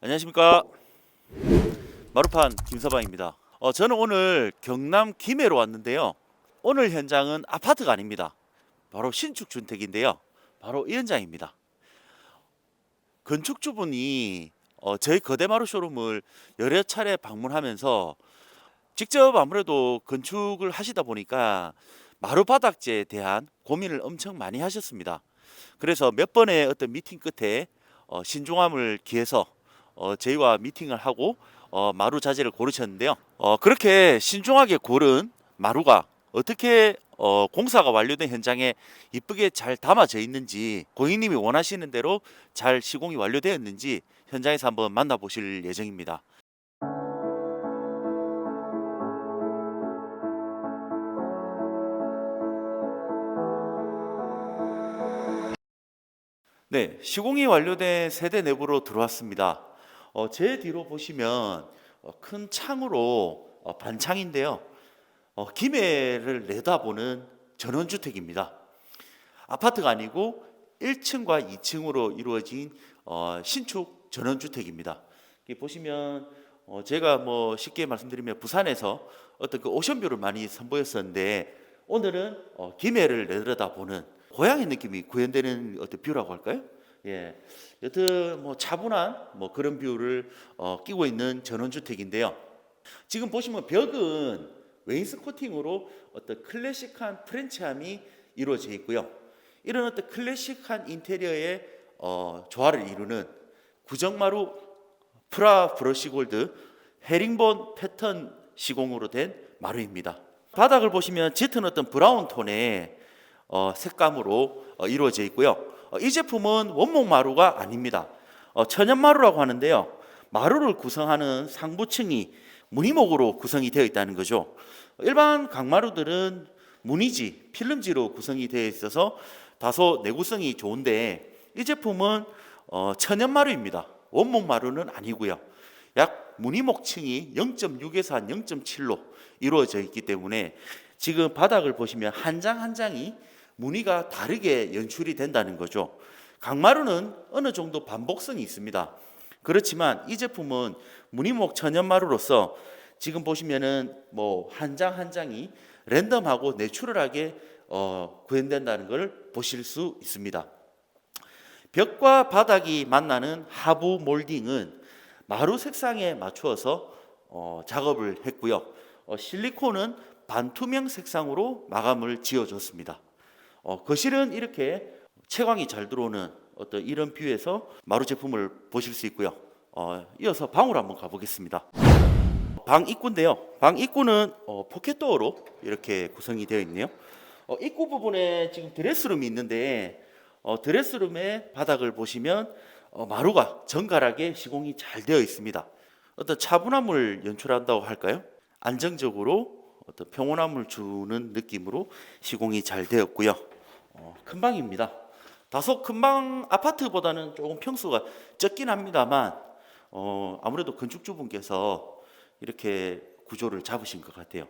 안녕하십니까 마루판 김서방입니다. 어, 저는 오늘 경남 김해로 왔는데요. 오늘 현장은 아파트가 아닙니다. 바로 신축 주택인데요. 바로 이 현장입니다. 건축주분이 어, 저희 거대마루 쇼룸을 여러 차례 방문하면서 직접 아무래도 건축을 하시다 보니까 마루 바닥재에 대한 고민을 엄청 많이 하셨습니다. 그래서 몇 번의 어떤 미팅 끝에 어, 신중함을 기해서 어, 저희와 미팅을 하고 어, 마루 자재를 고르셨는데요. 어, 그렇게 신중하게 고른 마루가 어떻게 어, 공사가 완료된 현장에 이쁘게 잘 담아져 있는지 고객님이 원하시는 대로 잘 시공이 완료되었는지 현장에서 한번 만나보실 예정입니다. 네, 시공이 완료된 세대 내부로 들어왔습니다. 어, 제 뒤로 보시면 어, 큰 창으로 어, 반창인데요. 어, 김해를 내다보는 전원주택입니다. 아파트가 아니고 1층과 2층으로 이루어진 어, 신축 전원주택입니다. 보시면 어, 제가 뭐 쉽게 말씀드리면 부산에서 어떤 그 오션뷰를 많이 선보였었는데 오늘은 어, 김해를 내려다보는 고향의 느낌이 구현되는 어떤 뷰라고 할까요? 예, 여튼 뭐 차분한 뭐 그런 뷰를 어, 끼고 있는 전원주택인데요. 지금 보시면 벽은 웨인스코팅으로 어떤 클래식한 프렌치함이 이루어져 있고요. 이런 어떤 클래식한 인테리어의 어, 조화를 이루는 구정마루 프라 브러쉬 골드 헤링본 패턴 시공으로 된 마루입니다. 바닥을 보시면 짙은 어떤 브라운 톤의 어, 색감으로 어, 이루어져 있고요. 어, 이 제품은 원목 마루가 아닙니다. 어, 천연 마루라고 하는데요. 마루를 구성하는 상부층이 무늬목으로 구성이 되어 있다는 거죠. 일반 강마루들은 무늬지, 필름지로 구성이 되어 있어서 다소 내구성이 좋은데 이 제품은 어, 천연 마루입니다. 원목 마루는 아니고요. 약 무늬목층이 0.6에서 한 0.7로 이루어져 있기 때문에 지금 바닥을 보시면 한 장한 장이 무늬가 다르게 연출이 된다는 거죠. 강마루는 어느 정도 반복성이 있습니다. 그렇지만 이 제품은 무늬목 천연마루로서 지금 보시면은 뭐 한 장 한 장이 랜덤하고 내추럴하게 어, 구현된다는 걸 보실 수 있습니다. 벽과 바닥이 만나는 하부 몰딩은 마루 색상에 맞추어서 어, 작업을 했고요. 어, 실리콘은 반투명 색상으로 마감을 지어줬습니다. 어, 거실은 이렇게 채광이 잘 들어오는 어떤 이런 뷰에서 마루 제품을 보실 수 있고요. 어, 이어서 방으로 한번 가보겠습니다. 방 입구인데요. 방 입구는 어, 포켓도어로 이렇게 구성이 되어 있네요. 어, 입구 부분에 지금 드레스룸이 있는데 어, 드레스룸의 바닥을 보시면 어, 마루가 정갈하게 시공이 잘 되어 있습니다. 어떤 차분함을 연출한다고 할까요? 안정적으로 어떤 평온함을 주는 느낌으로 시공이 잘 되었고요. 어, 큰 방입니다. 다소 큰방 아파트보다는 조금 평수가 적긴 합니다만 어, 아무래도 건축주분께서 이렇게 구조를 잡으신 것 같아요.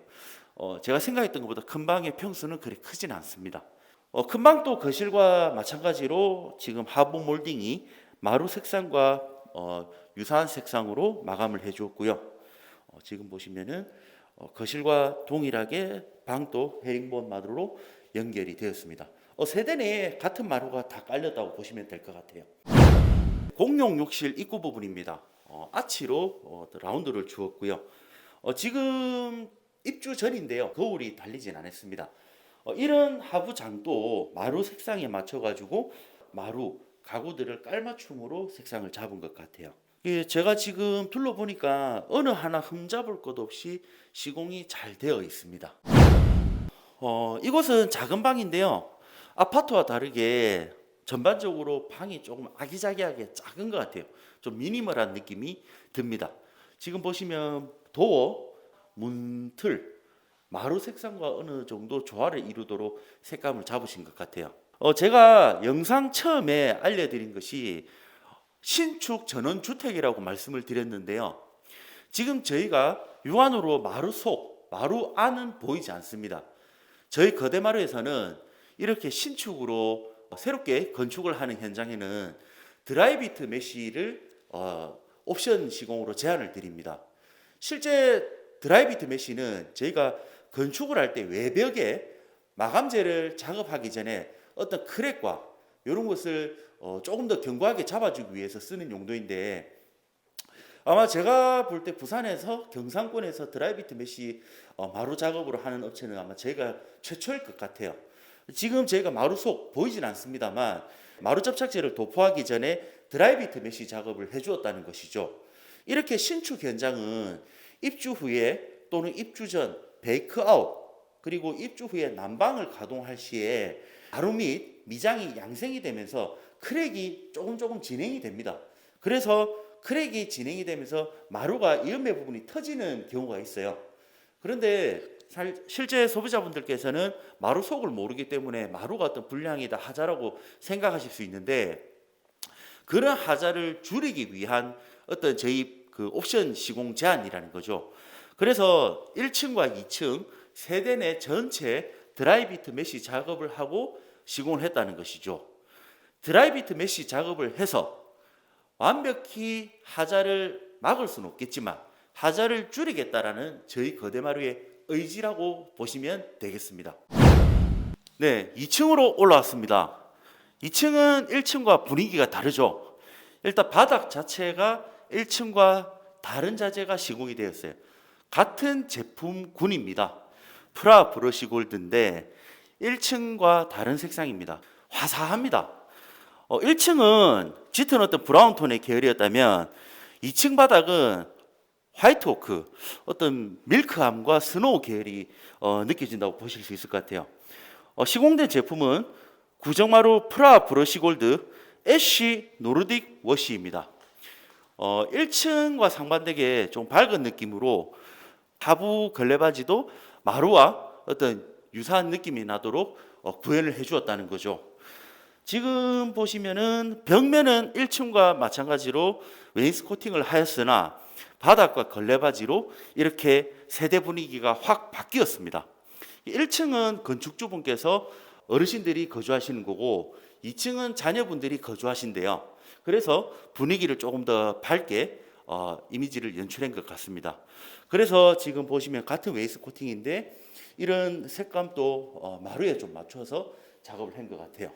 어, 제가 생각했던 것보다 큰 방의 평수는 그리 크진 않습니다. 어, 큰 방도 거실과 마찬가지로 지금 하부 몰딩이 마루 색상과 어, 유사한 색상으로 마감을 해주었고요. 어, 지금 보시면은 어, 거실과 동일하게 방도 헤링본 마루로 연결이 되었습니다. 어, 세대 내에 같은 마루가 다 깔렸다고 보시면 될 것 같아요. 공용 욕실 입구 부분입니다. 어, 아치로 어, 라운드를 주었고요. 어, 지금 입주 전인데요. 거울이 달리진 않았습니다. 어, 이런 하부 장도 마루 색상에 맞춰가지고 마루 가구들을 깔맞춤으로 색상을 잡은 것 같아요. 예, 제가 지금 둘러보니까 어느 하나 흠잡을 것 없이 시공이 잘 되어 있습니다. 어, 이곳은 작은 방인데요. 아파트와 다르게 전반적으로 방이 조금 아기자기하게 작은 것 같아요. 좀 미니멀한 느낌이 듭니다. 지금 보시면 도어, 문틀, 마루 색상과 어느 정도 조화를 이루도록 색감을 잡으신 것 같아요. 어, 제가 영상 처음에 알려드린 것이 신축 전원 주택이라고 말씀을 드렸는데요. 지금 저희가 유안으로 마루 속, 마루 안은 보이지 않습니다. 저희 거대 마루에서는 이렇게 신축으로 새롭게 건축을 하는 현장에는 드라이비트 메쉬를 어, 옵션 시공으로 제안을 드립니다. 실제 드라이비트 메시는 저희가 건축을 할 때 외벽에 마감재를 작업하기 전에 어떤 크랙과 이런 것을 어, 조금 더 견고하게 잡아주기 위해서 쓰는 용도인데 아마 제가 볼 때 부산에서 경상권에서 드라이비트 메시 어, 마루 작업으로 하는 업체는 아마 제가 최초일 것 같아요. 지금 저희가 마루 속 보이진 않습니다만 마루 접착제를 도포하기 전에 드라이비트 메시 작업을 해주었다는 것이죠. 이렇게 신축 현장은 입주 후에 또는 입주 전 베이크 아웃 그리고 입주 후에 난방을 가동할 시에 가루 및 미장이 양생이 되면서 크랙이 조금 조금 진행이 됩니다. 그래서 크랙이 진행이 되면서 마루가 이음매 부분이 터지는 경우가 있어요. 그런데 살- 실제 소비자분들께서는 마루 속을 모르기 때문에 마루가 어떤 불량이다 하자라고 생각하실 수 있는데 그런 하자를 줄이기 위한 어떤 저희 그 옵션 시공 제한이라는 거죠. 그래서 1층과 2층 세대 내 전체 드라이비트 메시 작업을 하고 시공을 했다는 것이죠. 드라이비트 메시 작업을 해서 완벽히 하자를 막을 수는 없겠지만 하자를 줄이겠다라는 저희 거대마루의 의지라고 보시면 되겠습니다. 네, 2층으로 올라왔습니다. 2층은 1층과 분위기가 다르죠. 일단 바닥 자체가 1층과 다른 자재가 시공이 되었어요. 같은 제품군입니다. 프라 브러시 골드인데 1층과 다른 색상입니다. 화사합니다. 어, 1층은 짙은 어떤 브라운 톤의 계열이었다면 2층 바닥은 화이트 오크, 어떤 밀크함과 스노우 계열이 어, 느껴진다고 보실 수 있을 것 같아요. 어, 시공된 제품은 구정마루 프라 브러시 골드 애쉬 노르딕 워시입니다. 어, 1층과 상반되게 좀 밝은 느낌으로 하부 걸레바지도 마루와 어떤 유사한 느낌이 나도록 어, 구현을 해주었다는 거죠. 지금 보시면은 벽면은 1층과 마찬가지로 웨인스코팅을 하였으나 바닥과 걸레바지로 이렇게 세대 분위기가 확 바뀌었습니다. 1층은 건축주분께서 어르신들이 거주하시는 거고 2층은 자녀분들이 거주하신대요. 그래서 분위기를 조금 더 밝게 어, 이미지를 연출한 것 같습니다. 그래서 지금 보시면 같은 웨이스 코팅인데 이런 색감도 어, 마루에 좀 맞춰서 작업을 한 것 같아요.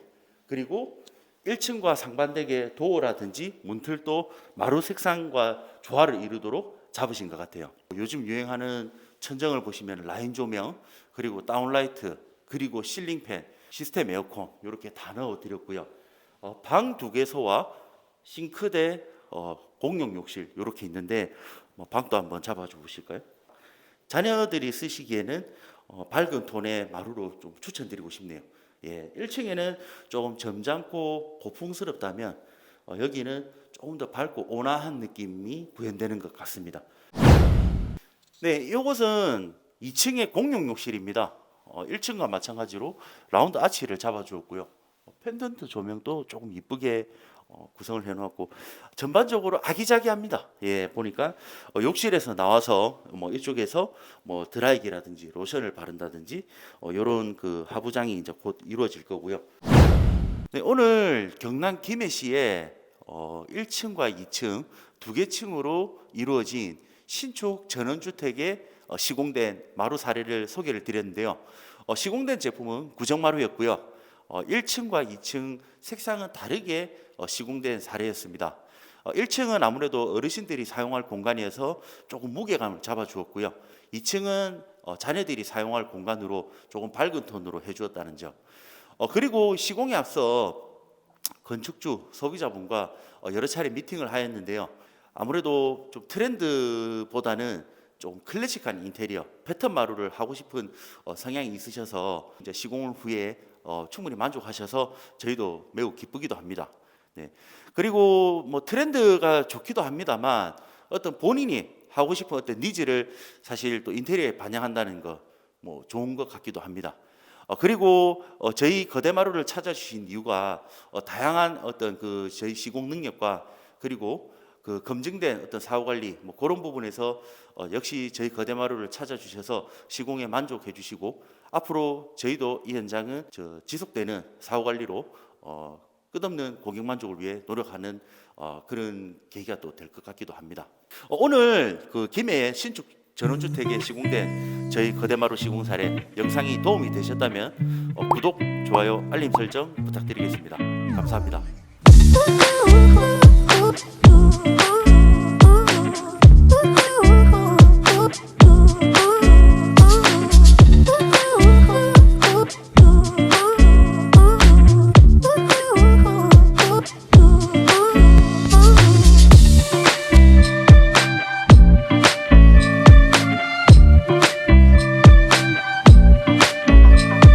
그리고 1층과 상반되게 도어라든지 문틀도 마루 색상과 조화를 이루도록 잡으신 것 같아요. 요즘 유행하는 천정을 보시면 라인 조명 그리고 다운라이트 그리고 실링팬 시스템 에어컨 이렇게 다 넣어 드렸고요. 어, 방 두 개소와 싱크대 어, 공용 욕실 이렇게 있는데 뭐 방도 한번 잡아 줘 보실까요? 자녀들이 쓰시기에는 어, 밝은 톤의 마루로 좀 추천드리고 싶네요. 예, 1층에는 조금 점잖고 고풍스럽다면 어, 여기는 조금 더 밝고 온화한 느낌이 구현되는 것 같습니다. 네, 이곳은 2층의 공용 욕실입니다. 어, 1층과 마찬가지로 라운드 아치를 잡아주었고요. 어, 펜던트 조명도 조금 이쁘게 어, 구성을 해놓았고 전반적으로 아기자기합니다. 예, 보니까 어, 욕실에서 나와서 뭐 이쪽에서 뭐 드라이기라든지 로션을 바른다든지 어, 이런 그 하부장이 이제 곧 이루어질 거고요. 네, 오늘 경남 김해시에 어, 1층과 2층 두 개 층으로 이루어진 신축 전원주택에 어, 시공된 마루 사례를 소개를 드렸는데요. 어, 시공된 제품은 구정마루였고요. 어, 1층과 2층 색상은 다르게 어, 시공된 사례였습니다. 어, 1층은 아무래도 어르신들이 사용할 공간이어서 조금 무게감을 잡아주었고요. 2층은 어, 자녀들이 사용할 공간으로 조금 밝은 톤으로 해주었다는 점. 어, 그리고 시공에 앞서 건축주 소비자분과 어, 여러 차례 미팅을 하였는데요. 아무래도 좀 트렌드보다는 좀 클래식한 인테리어, 패턴 마루를 하고 싶은 어, 성향이 있으셔서 이제 시공을 후에 어, 충분히 만족하셔서 저희도 매우 기쁘기도 합니다. 네. 그리고 뭐 트렌드가 좋기도 합니다만 어떤 본인이 하고 싶은 어떤 니즈를 사실 또 인테리어에 반영한다는 거 뭐 좋은 것 같기도 합니다. 어, 그리고 어, 저희 거대마루를 찾아주신 이유가 어, 다양한 어떤 그 저희 시공 능력과 그리고 그 검증된 어떤 사후 관리 뭐 그런 부분에서 어, 역시 저희 거대마루를 찾아주셔서 시공에 만족해 주시고 앞으로 저희도 이 현장은 저 지속되는 사후 관리로 어, 끝없는 고객 만족을 위해 노력하는 어, 그런 계기가 또 될 것 같기도 합니다. 어, 오늘 그 김해의 신축 전원주택에 시공된 저희 거대마루 시공 사례 영상이 도움이 되셨다면 어, 구독, 좋아요, 알림 설정 부탁드리겠습니다. 감사합니다.